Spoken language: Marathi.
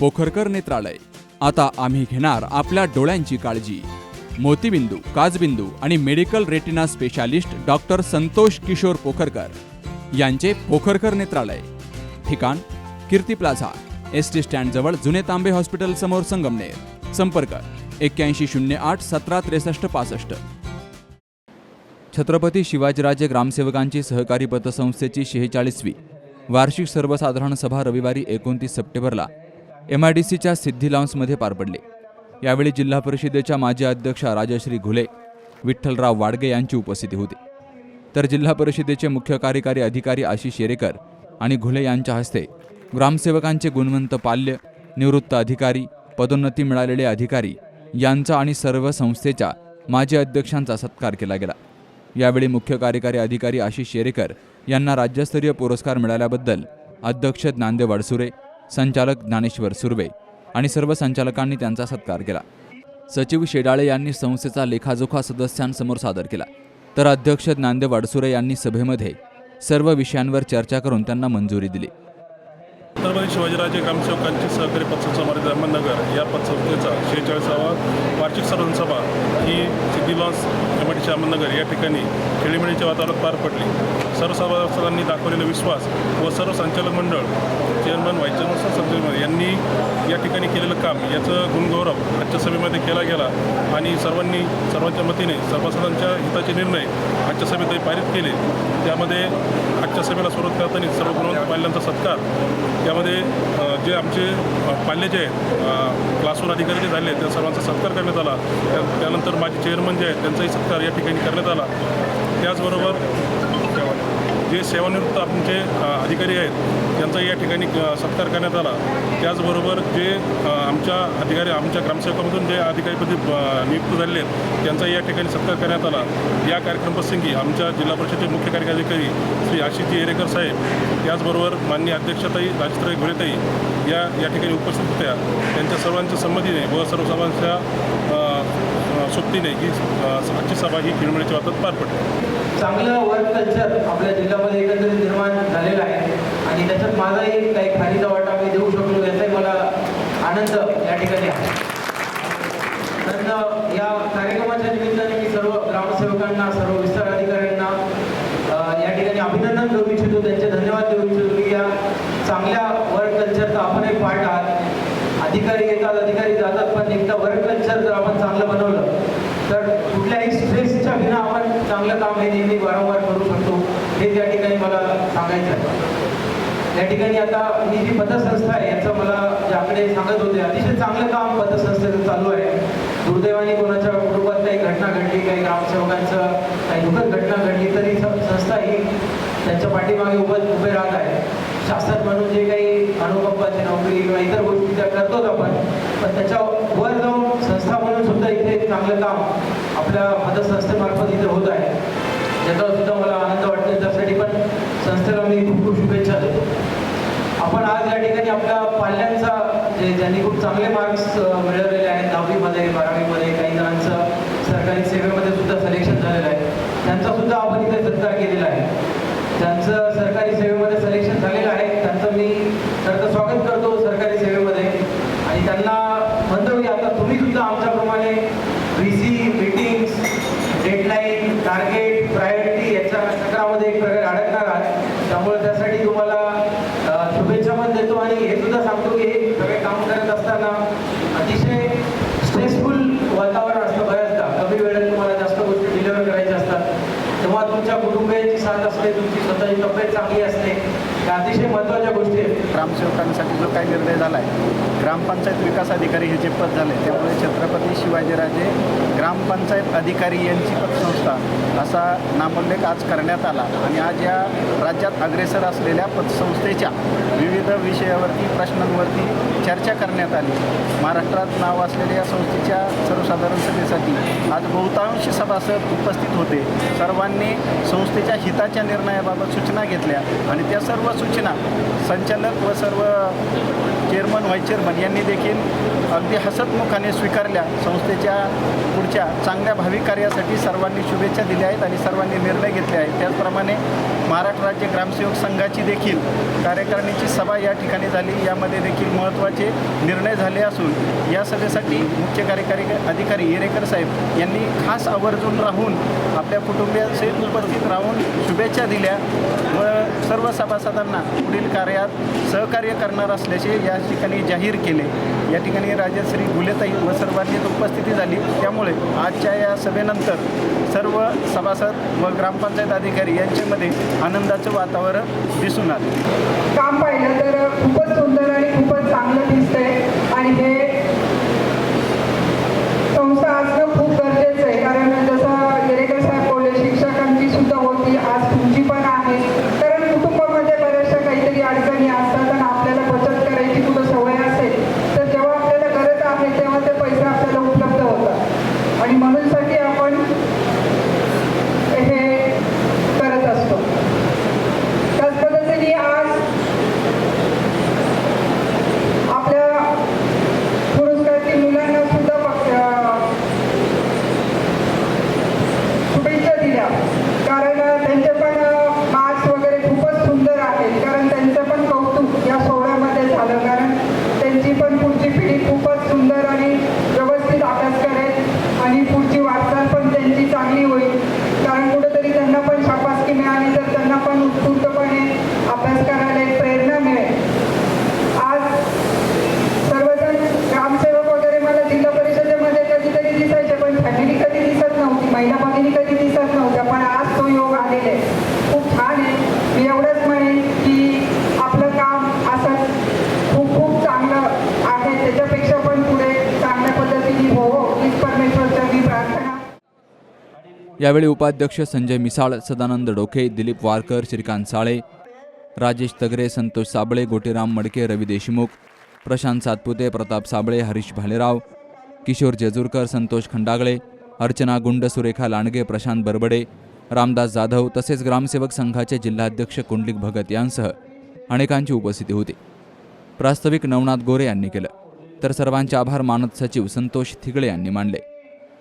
पोखरकर नेत्रालय. आता आम्ही घेणार आपल्या डोळ्यांची काळजी. मोतीबिंदू काजबिंदू आणि medical retina specialist doctor Santosh Kishor Pokharkar यांचे पोखरकर नेत्रालय. ठिकाण कीर्ती प्लाझा एस टी स्टँडजवळ जुने तांबे हॉस्पिटल समोर संगमनेर. संपर्क एक्क्याऐंशी शून्य आठ सतरा त्रेसष्ट पासष्ट. छत्रपती शिवाजीराजे ग्रामसेवकांची सहकारी पतसंस्थेची शेहेचाळीसवी वार्षिक सर्वसाधारण सभा रविवारी एकोणतीस सप्टेंबरला एम आय डी सीच्या सिद्धी लॉन्समध्ये पार पडले. यावेळी जिल्हा परिषदेच्या माजी अध्यक्षा राजश्री घुले विठ्ठलराव वाडगे यांची उपस्थिती होती. तर जिल्हा परिषदेचे मुख्य कार्यकारी अधिकारी आशिष येरेकर आणि घुले यांच्या हस्ते ग्रामसेवकांचे गुणवंत पाल्य निवृत्त अधिकारी पदोन्नती मिळालेले अधिकारी यांचा आणि सर्व संस्थेच्या माजी अध्यक्षांचा सत्कार केला गेला. यावेळी मुख्य कार्यकारी अधिकारी आशिष शेरेकर यांना राज्यस्तरीय पुरस्कार मिळाल्याबद्दल अध्यक्ष ज्ञानदेव वडसुरे संचालक ज्ञानेश्वर सुर्वे आणि सर्व संचालकांनी त्यांचा सत्कार केला. सचिव शेडाळे यांनी संस्थेचा लेखाजोखा सदस्यांसमोर सादर केला. तर अध्यक्ष ज्ञानदेव वाडसुरे यांनी सभेमध्ये सर्व विषयांवर चर्चा करून त्यांना मंजुरी दिली. छत्रपती शिवाजीराजे ग्रामसेवकांची सहकारी पतसंस्था अहमदनगर या पतसंस्थेचा शेहेचाळीसावा वार्षिक सर्वजन सभा ही सिद्धी लॉन्स कमिटीच्या अहमदनगर या ठिकाणी खेळीमेळीच्या वातावरणात पार पडली. सर्व सभासदांनी दाखवलेला विश्वास व सर्व संचालक मंडळ चेअरमन व्हाईस चेअरमन संचालक यांनी या ठिकाणी केलेलं काम याचं गुणगौरव आजच्या सभेमध्ये केला गेला आणि सर्वांनी सर्वांच्या मतीने सभासदांच्या हिताचे निर्णय आजच्या सभेतही पारित केले. त्यामध्ये आजच्या सभेला सुरुवात करताना सर्व गुणवंत पाल्यांचा सत्कार. त्यामध्ये जे आमचे पाल्य जे आहेत क्लासवर अधिकारी जे झाले त्या सर्वांचा सत्कार करण्यात आला. त्या त्यानंतर माझे चेअरमन जे आहेत त्यांचाही सत्कार या ठिकाणी करण्यात आला. त्याचबरोबर जे सेवानिवृत्त आमचे अधिकारी आहेत त्यांचा या ठिकाणी सत्कार करण्यात आला. त्याचबरोबर जे आमच्या अधिकारी आमच्या ग्रामसेवकामधून जे अधिकारीपदी नियुक्त झालेले आहेत त्यांचाही या ठिकाणी सत्कार करण्यात आला. या कार्यक्रमप्रसंगी आमच्या जिल्हा परिषदेचे मुख्य कार्यकारी अधिकारी श्री आशिषजी येरेकर साहेब त्याचबरोबर माननीय अध्यक्षताई राजश्री घोडेताई या या ठिकाणी उपस्थित होत्या. त्यांच्या सर्वांच्या संमतीने व सर्व सर्वांच्या सोबतीने ही आजची सभा ही खिळमिळीच्या वातात पार पडली. चांगलं वर्क कल्चर आपल्या जिल्ह्यामध्ये एकंदरीत निर्माण झालेलं आहे. आणि त्याच्यात माझाही काही खालीचा वाटा मी देऊ शकलो याचाही मला आनंद या ठिकाणी आहे. तर या कार्यक्रमाच्या निमित्ताने मी सर्व ग्रामसेवकांना सर्व विस्तार अधिकाऱ्यांना अ, या ठिकाणी अभिनंदन करू इच्छितो त्यांचे धन्यवाद देऊ इच्छितो की या चांगल्या वर्क कल्चरचा आपण एक पार्ट आहात अधिकारी येतात अधिकारी जातात पण एकदा वर्क कल्चर जर आपण चांगलं बनवलं तर कुठल्याही स्ट्रेसच्या विना आपण चांगलं काम हे नेहमी वारंवार करू शकतो हे त्या ठिकाणी मला सांगायचं आहे या ठिकाणी आता ही जी पतसंस्था आहे याचं मला जे सांगत होते अतिशय चांगलं काम पतसंस्थेचं चालू आहे. दुर्दैवाने कोणाच्या कुटुंबात काही घटना घडली काही ग्रामसेवकांचं काही दुःखद घटना घडली तरी संस्था ही त्यांच्या पाठीमागे उभं उभे राहत आहे. शासक म्हणून जे काही अनुकंपाची नोकरी किंवा इतर गोष्टी त्या करतोच आपण पण त्याच्या वर जाऊन संस्था म्हणून सुद्धा इथे चांगलं काम आपल्या पतसंस्थेमार्फत इथे होत आहे. ज्याचा सुद्धा मला आनंद वाटतो संस्थेला मी खूप खूप शुभेच्छा देतो. आपण आज या ठिकाणी आपल्या पाल्यांचा जे ज्यांनी खूप चांगले मार्क्स मिळवलेले आहेत दहावीमध्ये बारावीमध्ये काही जणांचं सरकारी सेवेमध्ये सुद्धा सिलेक्शन झालेलं आहे. त्यांचा सुद्धा आपण इथे सत्कार केलेला आहे. त्यांचं सरकारी सेवेमध्ये सिलेक्शन झालेलं आहे. त्यांचं मी त्यांचं स्वागत करतो सरकारी सेवेमध्ये. आणि त्यांना म्हणतो की आता तुम्ही सुद्धा आमच्याप्रमाणे V C meetings deadline target priority याच्या चक्रामध्ये एक प्रकारे अडकणार आहात त्यामुळे त्यासाठी तुम्हाला अ, शुभेच्छा पण देतो आणि हे सुद्धा सांगतो की हे सगळे काम करत असताना अतिशय स्ट्रेसफुल वातावरण असतं बऱ्याचदा कमी वेळेत तुम्हाला जास्त गोष्टी डिलिव्हर करायच्या असतात तेव्हा तुमच्या कुटुंबियांची साथ असते तुमची स्वतःची तब्येत चांगली असते या अतिशय महत्त्वाच्या गोष्टी आहेत ग्रामसेवकांसाठी जो काही निर्णय झाला आहे ग्रामपंचायत विकास अधिकारी हे जे पद झाले त्यामुळे छत्रपती शिवाजीराजे ग्रामपंचायत अधिकारी यांची पतसंस्था असा नामोल्लेख आज करण्यात आला. आणि आज या राज्यात अग्रेसर असलेल्या पतसंस्थेच्या विविध विषयावरती प्रश्नांवरती चर्चा करण्यात आली. महाराष्ट्रात नाव असलेल्या या संस्थेच्या सर्वसाधारण सभेसाठी आज बहुतांश सभासद उपस्थित होते. सर्वांनी संस्थेच्या हिताच्या निर्णयाबाबत सूचना घेतल्या आणि त्या सर्व सूचना संचालक व सर्व चेअरमन व्हाईस चेअरमन यांनी देखील अगदी हसतमुखाने स्वीकारल्या संस्थेच्या पुढच्या चांगल्या भावी कार्यासाठी सर्वांनी शुभेच्छा दिल्या आहेत आणि सर्वांनी निर्णय घेतले आहेत. त्याचप्रमाणे महाराष्ट्र राज्य ग्रामसेवक संघाची देखील कार्यकारिणीची सभा या ठिकाणी झाली. यामध्ये देखील महत्त्वाचे निर्णय झाले असून या सभेसाठी मुख्य कार्यकारी अधिकारी येरेकर साहेब यांनी खास आवर्जून राहून आपल्या कुटुंबियाचे उपस्थित राहून शुभेच्छा दिल्या व सर्व सभासदांना पुढील कार्यात सहकार्य करणार असल्याचे या ठिकाणी जाहीर केले. या ठिकाणी राजश्री गुलेताई व सर्वांची उपस्थिती झाली. त्यामुळे आजच्या या सभेनंतर सर्व सभासद व ग्रामपंचायत अधिकारी यांच्यामध्ये आनंदाचं वातावरण दिसून आलं. काम पाहिलं तर खूपच सुंदर आणि खूपच चांगलं दिसतंय. आणि हे संस्था असणं खूप गरजेचं आहे कारण जसं येरेकर साहेब बोलले शिक्षकांची सुद्धा होती आज तुमची पण आहे कारण कुटुंबामध्ये बऱ्याचशा काहीतरी अडचणी असतात आणि आपल्याला बचत करायची कुठं सवय असेल तर जेव्हा आपल्याला गरज आहे तेव्हा ते पैसे आपल्याला उपलब्ध होतात आणि म्हणूनसाठी आपण हे करत असतो त्याच पद्धतीने आज आपल्या पुरस्कारातील मुलांना सुद्धा पक्ष- शुभेच्छा दिल्या कारण त्यांचे पण मार्क्स वगैरे खूपच सुंदर आहेत कारण त्यांचं पण कौतुक या सोहळ्यामध्ये झालं कारण त्यांची पण पुढची पिढी खूपच सुंदर आणि व्यवस्थित अभ्यास करेल आणि पुढची वाटचाल पण त्यांची चांगली होईल की त्यांना पण शाबासकी मिळाली तर त्यांना पण उत्स्फूर्तपणे अभ्यास करायला एक प्रेरणा मिळेल. आज सर्वजण ग्रामसेवक वगैरे मला जिल्हा परिषदेमध्ये कधीतरी दिसायचे पण फॅमिली कधी दिसत नव्हती महिला भगिनी कधी दिसत नव्हत्या पण आज तो योग आलेला आहे खूप छान आहे मी एवढंच म्हणेन की आपलं काम असं खूप खूप चांगलं आहे त्याच्यापेक्षा पण पुढे चांगल्या पद्धतीने हो हीच परमेश्वरच्या मी प्रार्थना यावेळी उपाध्यक्ष संजय मिसाळ सदानंद डोके दिलीप वारकर श्रीकांत साळे राजेश तगरे संतोष साबळे गोटेराम मडके रवी देशमुख प्रशांत सातपुते प्रताप साबळे हरीश भालेराव किशोर जेजूरकर संतोष खंडागळे अर्चना गुंड सुरेखा लांडगे प्रशांत बरबडे रामदास जाधव तसेच ग्रामसेवक संघाचे जिल्हाध्यक्ष कुंडलिक भगत यांसह अनेकांची उपस्थिती होती. प्रास्ताविक नवनाथ गोरे यांनी केलं. तर सर्वांचे आभार मानत सचिव संतोष थिगळे यांनी मानले.